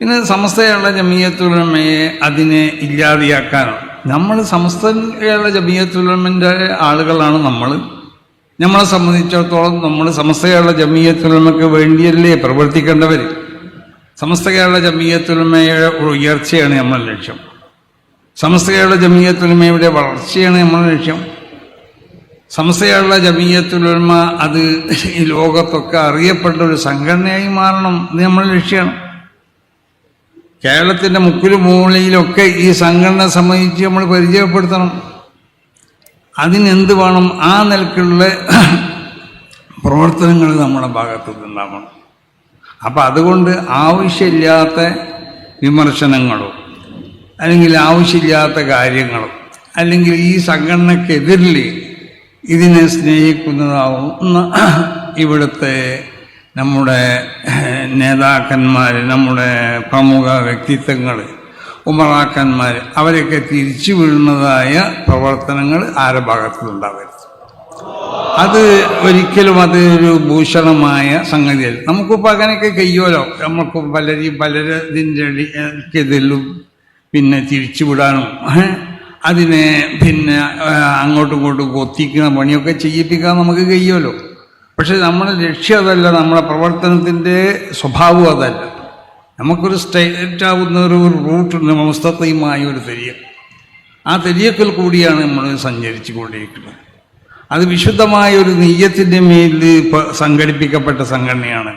പിന്നെ സമസ്തയുള്ള ജമീയത്തുലമയെ അതിനെ ഇല്ലാതെയാക്കാനോ നമ്മൾ സമസ്തയുള്ള ജമീയത്തുലമന്റെ ആളുകളാണ് നമ്മൾ നമ്മളെ സംബന്ധിച്ചിടത്തോളം നമ്മൾ സമസ്തയുള്ള ജമീയത്തുലമയ്ക്ക് വേണ്ടിയല്ലേ പ്രവർത്തിക്കേണ്ടവർ സമസ്തയുള്ള ജമീയത്തുലമയുടെ ഉയർച്ചയാണ് നമ്മുടെ ലക്ഷ്യം. സമസ്തയുള്ള ജമീയത്തുലമയുടെ വളർച്ചയാണ് നമ്മുടെ ലക്ഷ്യം. സംസ്ഥയുള്ള ജമീയത്തുലമ അത് ഈ ലോകത്തൊക്കെ അറിയപ്പെട്ട ഒരു സംഘടനയായി മാറണം ഇത് നമ്മുടെ ലക്ഷ്യമാണ് കേരളത്തിന്റെ മുക്കിലും മൂലയിലൊക്കെ ഈ സംഘടന സംബന്ധിച്ച് നമ്മൾ പരിചയപ്പെടുത്തണം. അതിനെന്ത് വേണം ആ നിലക്കുള്ള പ്രവർത്തനങ്ങൾ നമ്മുടെ ഭാഗത്തു നിന്നുണ്ടാവണം. അപ്പം അതുകൊണ്ട് ആവശ്യമില്ലാത്ത വിമർശനങ്ങളോ അല്ലെങ്കിൽ ആവശ്യമില്ലാത്ത കാര്യങ്ങളോ അല്ലെങ്കിൽ ഈ സംഘടനക്കെതിരിൽ ഇതിനെ സ്നേഹിക്കുന്നതാവുന്ന ഇവിടുത്തെ നമ്മുടെ നേതാക്കന്മാർ നമ്മുടെ പ്രമുഖ വ്യക്തിത്വങ്ങൾ ഉമറാക്കന്മാർ അവരൊക്കെ തിരിച്ചു വീഴുന്നതായ പ്രവർത്തനങ്ങൾ ആരുടെ ഭാഗത്തുനിന്നുണ്ടാവരുത് അത് ഒരിക്കലും അതൊരു ഒരു ഭൂഷണമായ സംഗതിയല്ല. നമുക്കിപ്പോൾ അങ്ങനെയൊക്കെ കയ്യോലോ നമുക്ക് പലരെയും പലരതിന്റെ ഇടയ്ക്കെതിലും പിന്നെ തിരിച്ചുവിടാനും വിടാനും അതിനെ പിന്നെ അങ്ങോട്ടും ഇങ്ങോട്ടും കൊത്തിക്കുന്ന പണിയൊക്കെ ചെയ്യിപ്പിക്കാൻ നമുക്ക് കഴിയുമല്ലോ പക്ഷെ നമ്മുടെ ലക്ഷ്യം അതല്ല നമ്മുടെ പ്രവർത്തനത്തിന്റെ സ്വഭാവം അതല്ല. നമുക്കൊരു സ്റ്റേറ്റ് ആവുന്ന ഒരു റൂട്ടുണ്ട് മസ്തത്വയുമായ ഒരു തെരിയ ആ തെരിയക്കൽ കൂടിയാണ് നമ്മൾ സഞ്ചരിച്ചു കൊണ്ടിരിക്കുന്നത് അത് വിശുദ്ധമായ ഒരു നെയ്യത്തിന്റെ മേലിൽ സംഘടിപ്പിക്കപ്പെട്ട സംഘടനയാണ്.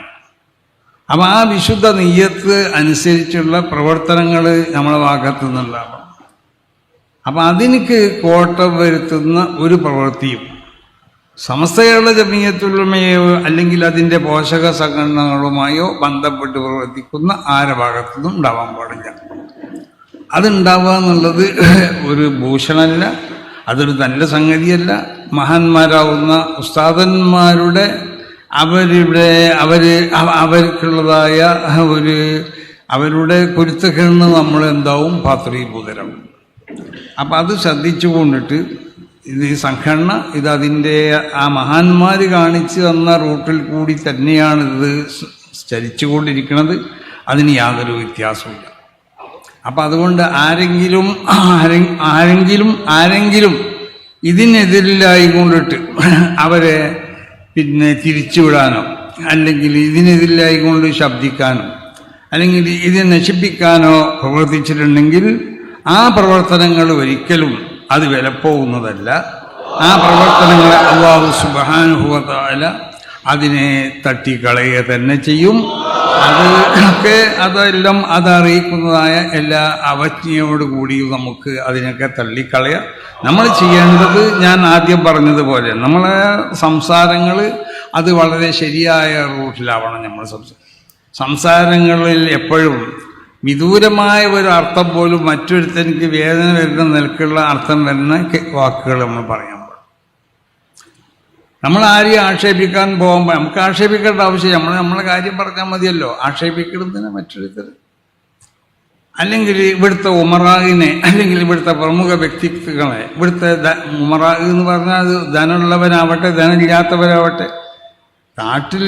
അപ്പം ആ വിശുദ്ധ നെയ്യത്ത് അനുസരിച്ചുള്ള പ്രവർത്തനങ്ങൾ നമ്മളെ ഭാഗത്തു നിന്നുണ്ടാവണം അപ്പം അതിനക്ക് കോട്ടം വരുത്തുന്ന ഒരു പ്രവൃത്തിയും സമസ്തയുള്ള ജമീയത്തുള്ളമയോ അല്ലെങ്കിൽ അതിന്റെ പോഷക സംഘടനകളുമായോ ബന്ധപ്പെട്ട് പ്രവർത്തിക്കുന്ന ആരുടെ ഭാഗത്തുനിന്നും ഉണ്ടാവാൻ പാടില്ല. അതുണ്ടാവുക എന്നുള്ളത് ഒരു ഭൂഷണമല്ല അതൊരു നല്ല സംഗതിയല്ല. മഹാന്മാരാവുന്ന ഉസ്താദന്മാരുടെ അവരുടെ അവർ അവർക്കുള്ളതായ ഒരു അവരുടെ കുരുത്തക്കിഴന്ന് നമ്മൾ എന്താവും പാത്രീഭൂതരം അപ്പം അത് ശ്രദ്ധിച്ചു കൊണ്ടിട്ട് ഇത് ഈ സംഘടന ഇത് അതിന്റെ ആ മഹാന്മാർ കാണിച്ചു തന്ന റൂട്ടിൽ കൂടി തന്നെയാണ് ഇത് ചരിച്ചുകൊണ്ടിരിക്കുന്നത് അതിന് യാതൊരു വ്യത്യാസമില്ല അപ്പം അതുകൊണ്ട് ആരെങ്കിലും ആരെ ആരെങ്കിലും ആരെങ്കിലും ഇതിനെതിരിലായി കൊണ്ടിട്ട് അവരെ പിന്നെ തിരിച്ചുവിടാനോ അല്ലെങ്കിൽ ഇതിനെതിരിലായി കൊണ്ട് ശബ്ദിക്കാനോ അല്ലെങ്കിൽ ഇതിനെ നശിപ്പിക്കാനോ പ്രവർത്തിച്ചിട്ടുണ്ടെങ്കിൽ ആ പ്രവർത്തനങ്ങൾ ഒരിക്കലും അത് വിലപ്പോകുന്നതല്ല ആ പ്രവർത്തനങ്ങളെ അള്ളാഹു സുബാനുഭവത്താല അതിനെ തട്ടിക്കളയുക തന്നെ ചെയ്യും. അത് ഒക്കെ അതെല്ലാം അതറിയിക്കുന്നതായ എല്ലാ അവജ്ഞയോടുകൂടി നമുക്ക് അതിനൊക്കെ തള്ളിക്കളയാം. നമ്മൾ ചെയ്യേണ്ടത് ഞാൻ ആദ്യം പറഞ്ഞതുപോലെ നമ്മളെ സംസാരങ്ങൾ അത് വളരെ ശരിയായ റൂട്ടിലാവണം നമ്മൾ സംസാരം സംസാരങ്ങളിൽ എപ്പോഴും വിദൂരമായ ഒരു അർത്ഥം പോലും മറ്റൊരുത്തനിക്ക് വേദന വരുന്ന നിലക്കുള്ള അർത്ഥം വരുന്ന വാക്കുകൾ നമ്മൾ പറയാൻ പാടില്ല നമ്മൾ ആരെയും ആക്ഷേപിക്കാൻ പോകുമ്പോൾ നമുക്ക് ആക്ഷേപിക്കേണ്ട ആവശ്യം നമ്മൾ നമ്മളെ കാര്യം പറഞ്ഞാൽ മതിയല്ലോ. ആക്ഷേപിക്കുന്നതിന് മറ്റൊരുത്തർ. അല്ലെങ്കിൽ ഇവിടുത്തെ ഉമറാഗിനെ അല്ലെങ്കിൽ ഇവിടുത്തെ പ്രമുഖ വ്യക്തിത്വങ്ങളെ ഇവിടുത്തെ ഉമറാഗ് എന്ന് പറഞ്ഞാൽ അത് ധനമുള്ളവനാവട്ടെ ധനമില്ലാത്തവരാവട്ടെ നാട്ടിൽ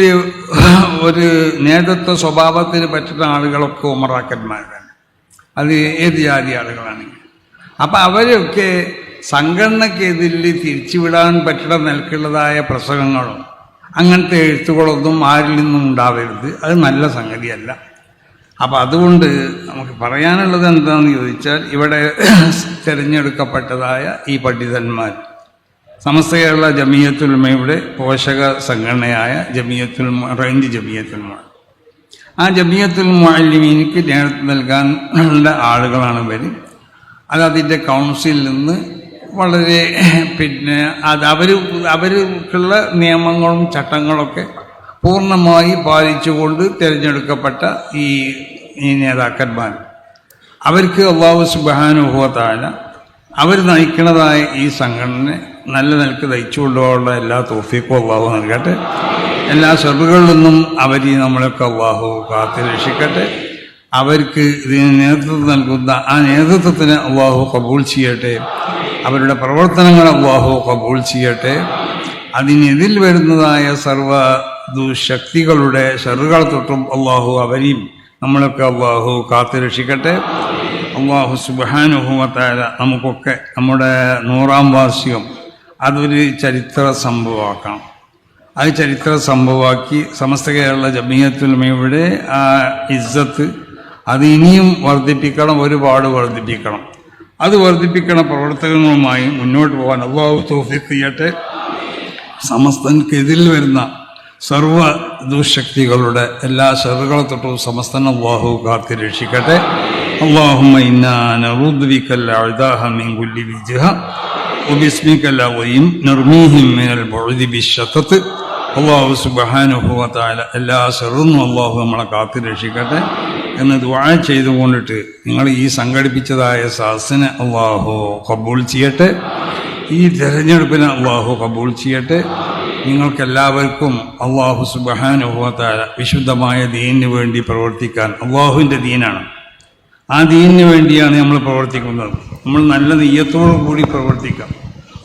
ഒരു നേതൃത്വ സ്വഭാവത്തിന് പറ്റുന്ന ആളുകളൊക്കെ ഉമറാക്കന്മാരാണ്. അത് ഏത് ജാതി ആളുകളാണെങ്കിൽ അപ്പം അവരൊക്കെ സംഘടനക്കെതിരിൽ തിരിച്ചുവിടാൻ പറ്റുന്ന നിലക്കുള്ളതായ പ്രസംഗങ്ങളും അങ്ങനത്തെ എഴുത്തുകളൊന്നും ആരിൽ നിന്നും ഉണ്ടാവരുത്. അത് നല്ല സംഗതിയല്ല. അപ്പം അതുകൊണ്ട് നമുക്ക് പറയാനുള്ളത് എന്താണെന്ന് ചോദിച്ചാൽ ഇവിടെ തിരഞ്ഞെടുക്കപ്പെട്ടതായ ഈ പണ്ഡിതന്മാർ സമസ്തയുള്ള ജമിയത്തുൽമയുടെ പോഷക സംഘടനയായ ജമിയത്തുൽ റേഞ്ച് ജമിയത്തുൽമ ആ ജമിയത്തുൽ മുഅല്ലിമീനിക്ക് നേതൃത്വം നൽകാൻ ഉള്ള ആളുകളാണ് ഇവർ അത് അതിന്റെ കൗൺസിലിൽ നിന്ന് വളരെ പിന്നെ അത് അവർ അവർക്കുള്ള നിയമങ്ങളും ചട്ടങ്ങളൊക്കെ പൂർണമായി പാലിച്ചുകൊണ്ട് തിരഞ്ഞെടുക്കപ്പെട്ട ഈ നേതാക്കന്മാർ. അവർക്ക് അള്ളാഹു സുബാനുഭവത്താല അവർ നയിക്കുന്നതായ ഈ സംഘടന നല്ല നിലയ്ക്ക് തയ്ച്ചു കൊണ്ടുപോകാനുള്ള എല്ലാ തോഫിക്കും അള്ളാഹു നൽകട്ടെ. എല്ലാ ഷെറുകളിൽ നിന്നും അവർ നമ്മളൊക്കെ അള്ളാഹു കാത്തു രക്ഷിക്കട്ടെ. അവർക്ക് ഇതിന് നേതൃത്വം നൽകുന്ന ആ നേതൃത്വത്തിന് അള്ളാഹു കബൂൾ ചെയ്യട്ടെ. അവരുടെ പ്രവർത്തനങ്ങൾ അള്ളാഹു കബൂൾ ചെയ്യട്ടെ. അതിനെതിൽ വരുന്നതായ സർവ ദുശക്തികളുടെ ഷെറുകൾ തൊട്ടും അള്ളാഹു അവരെയും നമ്മളൊക്കെ അള്ളാഹു കാത്തുരക്ഷിക്കട്ടെ അള്ളാഹു സുബാനുഭവത്തായ നമുക്കൊക്കെ നമ്മുടെ നൂറാം വാർഷികം അതൊരു ചരിത്ര സംഭവമാക്കണം അത് ചരിത്ര സംഭവമാക്കി സമസ്ത കേരള ജമീയത്തുലമയുടെ ആ ഇസ്സത്ത് അത് ഇനിയും വർദ്ധിപ്പിക്കണം ഒരുപാട് വർദ്ധിപ്പിക്കണം. അത് വർദ്ധിപ്പിക്കണ പ്രവർത്തനങ്ങളുമായി മുന്നോട്ട് പോകാൻ അള്ളാഹു തോഫിക്ക് ചെയ്യട്ടെ സമസ്തൻക്കെതിൽ വരുന്ന സർവ ദുശക്തികളുടെ എല്ലാ ഷെറുകളെ തൊട്ടും സമസ്തൻ അള്ളാഹു കാത്തി രക്ഷിക്കട്ടെ. അള്ളാഹു ഇന്നാന റുദ്വിക്കൽ അഴുതാഹ وباسمك العظيم نرميهم من البعد بالشتت അള്ളാഹു സുബഹാനുഭവ താല എല്ലാ ഷെറും അള്ളാഹു നമ്മളെ കാത്തു രക്ഷിക്കട്ടെ എന്ന് ദുആ ചെയ്തുകൊണ്ടിട്ട് നിങ്ങൾ ഈ സംഘടിപ്പിച്ചതായ സാസിനെ അള്ളാഹു കബൂൾ ചെയ്യട്ടെ ഈ തെരഞ്ഞെടുപ്പിനെ അള്ളാഹു കബൂൾ ചെയ്യട്ടെ നിങ്ങൾക്കെല്ലാവർക്കും അള്ളാഹു സുബഹാനുഭവത്തായ വിശുദ്ധമായ ദീനിന് വേണ്ടി പ്രവർത്തിക്കാൻ അള്ളാഹുവിൻ്റെ ദീനാണ് ആ ദീനിന് വേണ്ടിയാണ് നമ്മൾ പ്രവർത്തിക്കുന്നത് നമ്മൾ നല്ല നെയ്യത്തോടു കൂടി പ്രവർത്തിക്കാം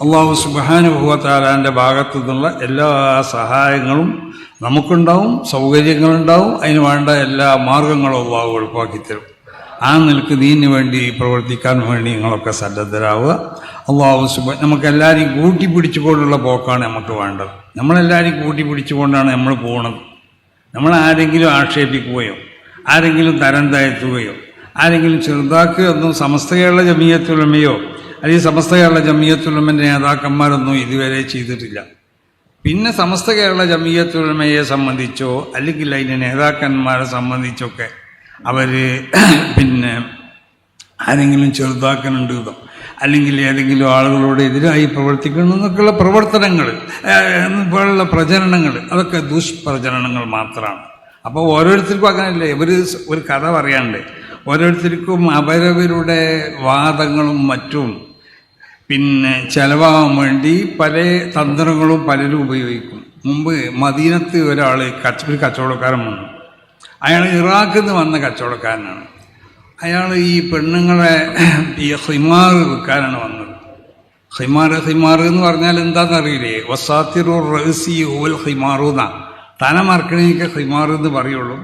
അള്ളാഹു സുബാനുഭവത്താലാന്റെ ഭാഗത്തു നിന്നുള്ള എല്ലാ സഹായങ്ങളും നമുക്കുണ്ടാവും സൗകര്യങ്ങളുണ്ടാവും അതിന് വേണ്ട എല്ലാ മാർഗങ്ങളും അള്ളാഹു എളുപ്പമാക്കി തരും. ആ നിലയ്ക്ക് നീന് വേണ്ടി പ്രവർത്തിക്കാൻ വേണ്ടി നിങ്ങളൊക്കെ സന്നദ്ധരാവുക. അള്ളാഹു സുബ നമുക്കെല്ലാവരെയും കൂട്ടി പിടിച്ചുകൊണ്ടുള്ള പോക്കാണ് നമുക്ക് വേണ്ടത്. നമ്മളെല്ലാവരെയും കൂട്ടി പിടിച്ചുകൊണ്ടാണ് നമ്മൾ പോകുന്നത് നമ്മൾ ആരെങ്കിലും ആക്ഷേപിക്കുകയോ ആരെങ്കിലും തരം താഴ്ത്തുകയോ ആരെങ്കിലും ചെറുതാക്കുകയൊന്നും സമസ്ത കേരള ജമീയത്തുലമയോ അല്ലെങ്കിൽ സമസ്ത കേരള ജമീയത്തുലമന്റെ നേതാക്കന്മാരൊന്നും ഇതുവരെ ചെയ്തിട്ടില്ല. പിന്നെ സമസ്ത കേരള ജമീയത്തുലമയെ സംബന്ധിച്ചോ അല്ലെങ്കിൽ അതിന്റെ നേതാക്കന്മാരെ സംബന്ധിച്ചൊക്കെ അവർ പിന്നെ ആരെങ്കിലും ചെറുതാക്കുന്നുണ്ട് വിധം അല്ലെങ്കിൽ ഏതെങ്കിലും ആളുകളോട് എതിരായി പ്രവർത്തിക്കുന്നു എന്നൊക്കെയുള്ള പ്രവർത്തനങ്ങൾ പോലുള്ള പ്രചരണങ്ങൾ അതൊക്കെ ദുഷ്പ്രചരണങ്ങൾ മാത്രമാണ്. അപ്പോൾ ഓരോരുത്തർക്കും അങ്ങനെയല്ലേ ഒരു ഒരു കഥ പറയാണ്ട് ഓരോരുത്തർക്കും അവരവരുടെ വാദങ്ങളും മറ്റും പിന്നെ ചെലവാകാൻ വേണ്ടി പല തന്ത്രങ്ങളും പലരും ഉപയോഗിക്കും. മുമ്പ് മദീനത്ത് ഒരാൾ കച്ച ഒരു കച്ചവടക്കാരൻ വന്നു. അയാൾ ഇറാഖിൽ നിന്ന് വന്ന കച്ചവടക്കാരനാണ്. അയാൾ ഈ പെണ്ണുങ്ങളെ ഈ ഹിമാർ വിൽക്കാനാണ് വന്നത്. ഹിമാർ ഹിമാർ എന്ന് പറഞ്ഞാൽ എന്താണെന്ന് അറിയില്ലേ വസാത്തിറു റഹസി ഓൽ ഹിമാറൂന്ന തല മറക്കണേക്ക് ഹിമാർ എന്ന് പറയുള്ളൂ.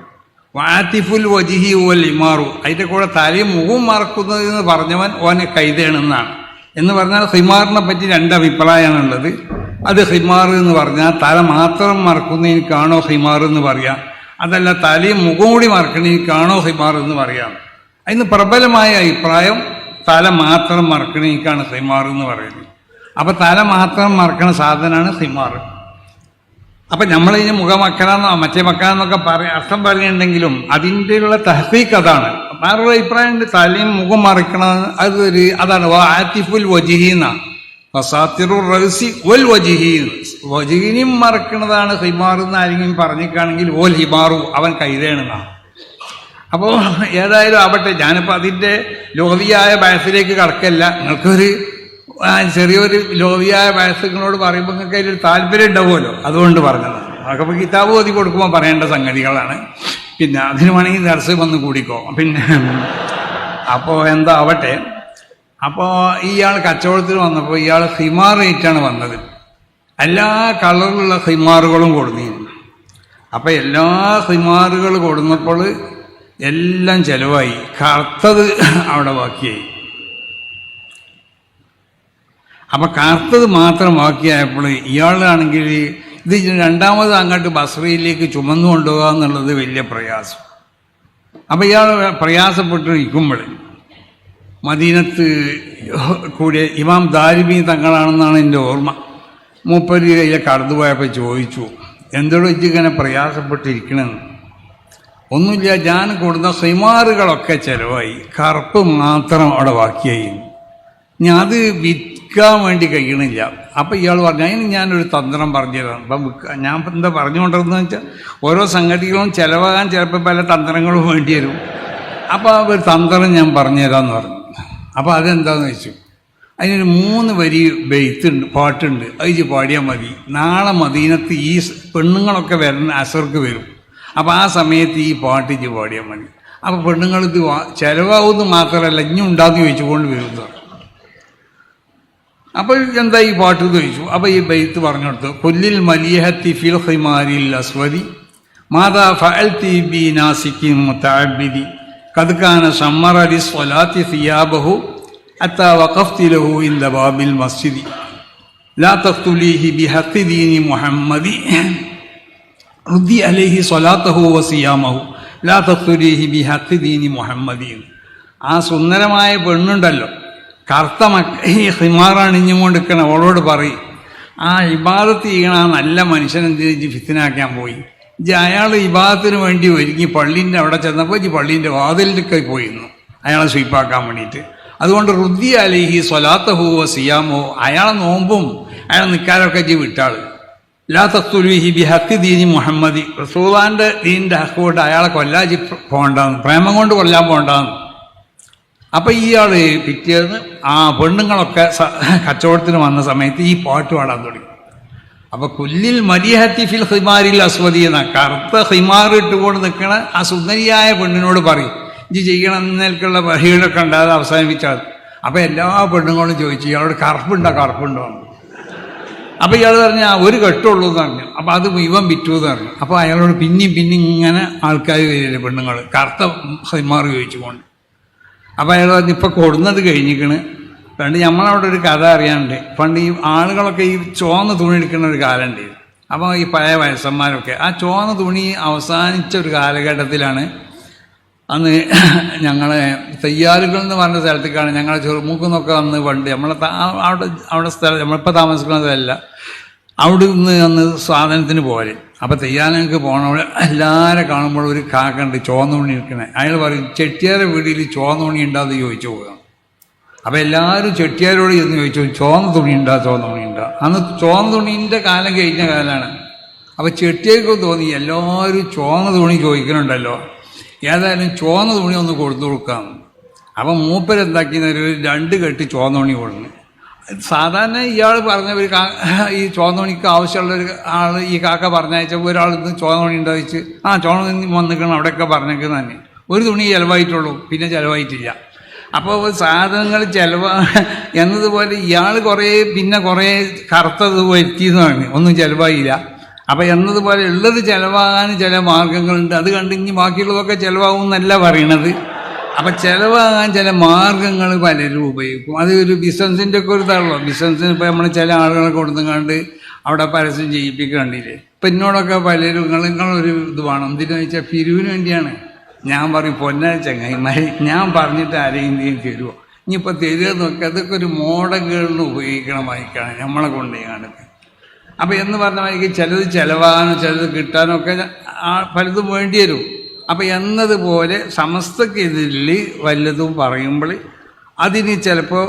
വാത്തിഫുൽ വജിഹി ഓൽ ഹിമാറു. അതിന്റെ കൂടെ തലയും മുഖവും മറക്കുന്നത് എന്ന് പറഞ്ഞവൻ ഓനെ കൈതേണെന്നാണ്. എന്ന് പറഞ്ഞാൽ ഹിമാറിനെ പറ്റി രണ്ട് അഭിപ്രായമാണുള്ളത്. അത് ഹിമാർ എന്ന് പറഞ്ഞാൽ തല മാത്രം മറക്കുന്നതിനേക്കാണോ ഹിമാർ എന്ന് പറയാം. അതല്ല തലയും മുഖം കൂടി മറക്കണേക്കാണോ ഹിമാർ എന്ന് പറയാം. അതിന് പ്രബലമായ അഭിപ്രായം തല മാത്രം മറക്കണേക്കാണ് ഹിമാർ എന്ന് പറയുന്നത്. അപ്പൊ തല മാത്രം മറക്കണ സാധനമാണ് ഹിമാർ. അപ്പൊ നമ്മളിതിന് മുഖമക്കലാന്നോ മറ്റേ മക്കാന്നൊക്കെ പറ അർത്ഥം പറയുന്നുണ്ടെങ്കിലും അതിന്റെ ഉള്ള തഹസീക്ക് അതാണ്. വേറൊരു അഭിപ്രായം ഉണ്ട് തലയും മുഖം മറിക്കണം. അതൊരു അതാണ്. ആത്തിഫുൽ വജിഹീന്ന ഫസാത്തിറു റഹസി ഒൽ വജിഹി മറക്കണതാണ്. ഹിമാർ എന്ന് ആരെങ്കിലും പറഞ്ഞിക്കാണെങ്കിൽ ഓൽ ഹിമാറു അവൻ കൈതേണെന്നാണ് അപ്പോൾ ഏതായാലും ആവട്ടെ. ഞാനിപ്പോൾ അതിന്റെ ലോകിയായ വയസ്സിലേക്ക് കടക്കല്ല. നിങ്ങൾക്കൊരു ചെറിയൊരു ലോകിയായ വയസ്സുകളോട് പറയുമ്പോൾ നിങ്ങൾക്ക് അതിലൊരു താല്പര്യം ഉണ്ടാവുമല്ലോ അതുകൊണ്ട് പറഞ്ഞത്. അതൊക്കെ കിതാബ് ഓതി കൊടുക്കുമ്പോൾ പറയേണ്ട സംഗതികളാണ്. പിന്നെ അതിന് വേണമെങ്കിൽ ദർസ് വന്ന് കൂടിക്കോ. പിന്നെ അപ്പോൾ എന്താ ആവട്ടെ അപ്പോൾ ഇയാൾ കച്ചവടത്തിൽ വന്നപ്പോൾ ഇയാൾ ഹിമാർ റേറ്റാണ് വന്നത്. എല്ലാ കളറിലുള്ള ഹിമാറുകളും കൊടുന്നിരുന്നു. അപ്പം എല്ലാ ഹിമാറുകൾ കൊടുന്നപ്പോൾ എല്ലാം ചിലവായി. കറുത്തത് അവിടെ ബാക്കിയായി. അപ്പം കറുത്തത് മാത്രം ബാക്കിയായപ്പോൾ ഇയാളാണെങ്കിൽ ഇത് രണ്ടാമത് അങ്ങോട്ട് ബസ്രയിലേക്ക് ചുമന്നു കൊണ്ടുപോകുക എന്നുള്ളത് വലിയ പ്രയാസം. അപ്പം ഇയാൾ പ്രയാസപ്പെട്ടിരിക്കുമ്പോൾ മദീനത്ത് കൂടെ ഇമാം ദാരിമി തങ്ങളാണെന്നാണ് എന്റെ ഓർമ്മ. മൂപ്പര് കയ്യിലെ കടന്നു പോയപ്പോൾ ചോദിച്ചു എന്തോട് വെച്ച് ഇങ്ങനെ പ്രയാസപ്പെട്ടിരിക്കണമെന്ന് ഒന്നുമില്ല ഞാൻ കൊടുത്ത സൈമാറുകളൊക്കെ ചിലവായി. കറുപ്പ് മാത്രം അവിടെ ബാക്കിയായി. ഞാൻ അത് വിൽക്കാൻ വേണ്ടി കഴിയണില്ല. അപ്പം ഇയാൾ പറഞ്ഞു അതിന് ഞാനൊരു തന്ത്രം പറഞ്ഞുതരാം. അപ്പം വിൽക്കാൻ ഞാൻ എന്താ പറഞ്ഞുകൊണ്ടിരുന്നത് വെച്ചാൽ ഓരോ സംഘടികളും ചിലവാകാൻ ചിലപ്പോൾ പല തന്ത്രങ്ങളും വേണ്ടി വരും. അപ്പോൾ ആ ഒരു തന്ത്രം ഞാൻ പറഞ്ഞുതരാമെന്ന് പറഞ്ഞു. അപ്പോൾ അതെന്താണെന്ന് വെച്ചു? അതിനൊരു മൂന്ന് വരി ബെയ്ത്തുണ്ട് പാട്ടുണ്ട്. അത് പാടിയാൽ മതി. നാളെ മദീനത്ത് ഈ പെണ്ണുങ്ങളൊക്കെ വരുന്ന അസർക്ക് വരും. അപ്പോൾ ആ സമയത്ത് ഈ പാട്ട് ഇജ്ജ് പാടിയാൽ മതി. അപ്പോൾ പെണ്ണുങ്ങൾ ഇത് ചിലവാകുമെന്ന് മാത്രമല്ല ഇനി ഉണ്ടാകുന്ന ചോദിച്ചുകൊണ്ട് വരും അപ്പോൾ എന്താ ഈ പാട്ട് ചോദിച്ചു? അപ്പോൾ ഈ ബെയ്ത്ത് പറഞ്ഞു കൊടുത്തു കൊല്ലിൽ മലിയഹത്തി ഫിൽ ഹിമാരിൽ അസ്വദി മാതാ ഫഅൽതി ബി നാസിക്കി മുതഅബ്ബിദി ഖദ് കാന സ്വലാത്തി സിയാബഹു ഹത്താ വഖഫ്തി ലഹു ഇൻദ ബാബിൽ മസ്ജിദി ലാ തഖ്തുലീഹി ബിഹഖി ദീനി മുഹമ്മദി റുദ്ദി അലൈഹി സ്വലാത്തഹു വസിയാമഹു ലാ തഖ്തുലീഹി ബിഹഖി ദീനി മുഹമ്മദി. ആ സുന്ദരമായ പെണ്ണുണ്ടല്ലോ. കറുത്ത ഈ നിൽക്കണ അവളോട് പറയും. ആ ഇബാദത്ത് ചെയ്യണ ആ നല്ല മനുഷ്യനെ എന്തിനു ഫിത്തിനാക്കാൻ പോയി. ഇജ്ജ് അയാൾ ഇബാദത്തിന് വേണ്ടി ഒരുങ്ങി പള്ളീന്റെ അവിടെ ചെന്നപ്പോൾ ഇജ്ജ് പള്ളീന്റെ വാതിലിലൊക്കെ പോയിരുന്നു. അയാളെ സ്വീപ്പാക്കാൻ വേണ്ടിയിട്ട്. അതുകൊണ്ട് റുദ്ദി അലിഹി സ്വലാത്തഹു സിയാമോ. അയാളെ നോമ്പും അയാളെ നിൽക്കാനൊക്കെ ഇജ്ജ് വിട്ടാൾ ലാ തഖ്തുലുഹി ബി ഹത്തി ദീനി മുഹമ്മദി. റസൂദാന്റെ ദീനിന്റെ ഹക്ക് അയാളെ കൊല്ലാജി പോകണ്ടെന്ന് പ്രേമം കൊണ്ട് കൊല്ലാൻ പോകണ്ടെന്ന് അപ്പൊ ഇയാൾ പിറ്റേന്ന് ആ പെണ്ണുങ്ങളൊക്കെ കച്ചവടത്തിന് വന്ന സമയത്ത് ഈ പാട്ട് പാടാൻ തുടങ്ങി. അപ്പൊ കുല്ലിൽ മരിഹത്തി ഫിൽ ഹിമാരിൽ അസ്വതി എന്ന കറുത്ത ഹിമാർ ഇട്ടുകൊണ്ട് നിൽക്കണ ആ സുന്ദരിയായ പെണ്ണിനോട് പറയും ഇത് ചെയ്യണം എന്നേൽക്കുള്ള ബഹികളൊക്കെ ഉണ്ടാകാതെ അവസാനിപ്പിച്ചാൽ അപ്പൊ എല്ലാ പെണ്ണുങ്ങളും ചോദിച്ചു ഇയാളോട് കറുപ്പുണ്ടോ? കറുപ്പുണ്ടോ. അപ്പൊ ഇയാൾ പറഞ്ഞ "ആ, ഒരു കെട്ടുള്ളൂ എന്ന് പറഞ്ഞു. അപ്പൊ അത് ഇവൻ വിറ്റു എന്ന് പറഞ്ഞു. അപ്പൊ അയാളോട് പിന്നെയും പിന്നെ ഇങ്ങനെ ആൾക്കാർ വരില്ലേ പെണ്ണുങ്ങൾ കറുത്ത ഹിമാർ ചോദിച്ചുകൊണ്ട്. അപ്പം അയാൾ പറഞ്ഞു ഇപ്പം കൊടുന്നത് കഴിഞ്ഞിക്കണ് പണ്ട് നമ്മളവിടെ ഒരു കഥ അറിയാനുണ്ട്. പണ്ട് ഈ ആളുകളൊക്കെ ഈ ചുവന്ന തുണി എടുക്കുന്ന ഒരു കാലമുണ്ട്. അപ്പോൾ ഈ പഴയ വയസ്സന്മാരൊക്കെ ആ ചുവന്ന തുണി അവസാനിച്ച ഒരു കാലഘട്ടത്തിലാണ് അന്ന് ഞങ്ങളെ തയ്യാറുകൾ എന്ന് പറഞ്ഞ സ്ഥലത്തേക്കാണ് ഞങ്ങളെ ചെറുമൂക്കുന്നൊക്കെ വന്ന് പണ്ട് നമ്മളെ അവിടെ അവിടെ സ്ഥലം നമ്മളിപ്പോൾ താമസിക്കുന്നതല്ല. അവിടെ നിന്ന് അന്ന് സാധനത്തിന് പോലെ അപ്പം തെയ്യാനങ്ങൾക്ക് പോകണവിടെ എല്ലാവരെ കാണുമ്പോൾ ഒരു കാക്കുണ്ട് ചോന്നുണി നിൽക്കണേ. അയാൾ പറയും ചെട്ടിയാരെ വീട്ടിൽ ചോന്നുണി ഉണ്ടാന്ന് ചോദിച്ചു പോകാം അപ്പം എല്ലാവരും ചെട്ടിയാരോട് ചെന്ന് ചോദിച്ചു ചോന്ന തുണി ഉണ്ടാ ചോന്ന തുണി ഉണ്ടാ അന്ന് ചോന്ന തുണീന്റെ കാലം കഴിഞ്ഞ കാലമാണ് അപ്പം ചെട്ടിയേക്കും തോന്നി എല്ലാവരും ചോന്ന തുണി ചോദിക്കുന്നുണ്ടല്ലോ ഏതായാലും ചോന്ന തുണി ഒന്ന് കൊടുത്തു കൊടുക്കാം. അപ്പം ഒരു രണ്ട് കെട്ടി ചോന്ന തുണി കൊടുന്നു. സാധാരണ ഇയാൾ പറഞ്ഞ ഒരു കാ ഈ ചോന്നോണിക്ക് ആവശ്യമുള്ള ഒരു ആൾ ഈ കാക്ക പറഞ്ഞയച്ച ഒരാൾ ഇന്ന് ചോന്നോണി ഉണ്ടാവിച്ച് ആ ചോന്നോണി വന്നിക്കണം അവിടെയൊക്കെ പറഞ്ഞേക്കുന്നത് തന്നെ. ഒരു തുണി ചിലവായിട്ടുള്ളൂ പിന്നെ ചിലവായിട്ടില്ല. അപ്പോൾ സാധനങ്ങൾ ചിലവ എന്നതുപോലെ ഇയാൾ കുറേ പിന്നെ കുറേ കറുത്തത് വരുത്തിയതാണ് ഒന്നും ചിലവായില്ല. അപ്പോൾ എന്നതുപോലെ ഉള്ളത് ചിലവാകാൻ ചില മാർഗങ്ങളുണ്ട്. അത് കണ്ട് ഇനി ബാക്കിയുള്ളതൊക്കെ ചിലവാകും എന്നല്ല പറയണത്. അപ്പം ചിലവാകാൻ ചില മാർഗങ്ങൾ പലരും ഉപയോഗിക്കും. അത് ഒരു ബിസിനസിന്റെ ഒക്കെ ഒരു തള്ളോ? ബിസിനസ്സിന് ഇപ്പൊ നമ്മൾ ചില ആളുകളെ കൊടുത്തുകൊണ്ട് അവിടെ പരസ്യം ചെയ്യിപ്പിക്കണ്ടില്ലേ ഇപ്പം എന്നോടൊക്കെ പലരും നിങ്ങളൊരു ഇത് വേണം. എന്തിനാ വെച്ചാൽ പിരിവിന് വേണ്ടിയാണ്. ഞാൻ പറയും പൊന്നാ ചങ്ങായിമാരെ ഞാൻ പറഞ്ഞിട്ട് ആരെങ്കിലും തരുമോ ഇനിയിപ്പോൾ നോക്കി അതൊക്കെ ഒരു മോഡലുകളിൽ ഉപയോഗിക്കണ മൈക്കാണ് നമ്മളെ കൊണ്ട് കാണിക്കുക അപ്പം എന്ന് പറഞ്ഞ വായിക്കും ചിലത് ചിലവാകാനോ ചിലത് കിട്ടാനോ ഒക്കെ പലതും വേണ്ടി വരും. അപ്പം എന്നതുപോലെ സമസ്തക്കെതിരിൽ വല്ലതും പറയുമ്പോൾ അതിന് ചിലപ്പോൾ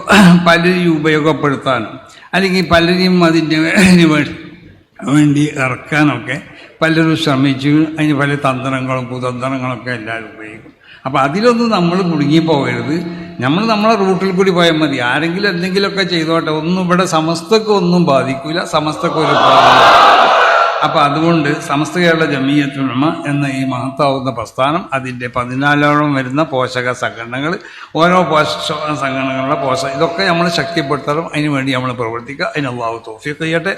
പലരും ഉപയോഗപ്പെടുത്താനും അല്ലെങ്കിൽ പലരെയും അതിന്റെ വേണ്ടി ഇറക്കാനൊക്കെ പലരും ശ്രമിച്ചു. അതിന് പല തന്ത്രങ്ങളും കുതന്ത്രങ്ങളൊക്കെ എല്ലാവരും ഉപയോഗിക്കും. അപ്പോൾ അതിലൊന്നും നമ്മൾ കുടുങ്ങിപ്പോകരുത് നമ്മൾ നമ്മളെ റൂട്ടിൽ കൂടി പോയാൽ മതി. ആരെങ്കിലും എന്തെങ്കിലുമൊക്കെ ചെയ്തോട്ടെ. ഒന്നും ഇവിടെ സമസ്തക്കൊന്നും ബാധിക്കില്ല സമസ്തക്ക് ഒരു അപ്പോൾ അതുകൊണ്ട് സമസ്ത കേരള ജമീയത്തുമ എന്ന ഈ മഹത്താവുന്ന പ്രസ്ഥാനം അതിന്റെ പതിനാലോളം വരുന്ന പോഷക സംഘടനകൾ ഓരോ പോഷക സംഘടനകളുടെ പോഷക ഇതൊക്കെ നമ്മൾ ശക്തിപ്പെടുത്തണം. അതിനുവേണ്ടി നമ്മൾ പ്രവർത്തിക്കുക. അതിന് അള്ളാഹു തോഫിക്ക് ചെയ്യട്ടെ.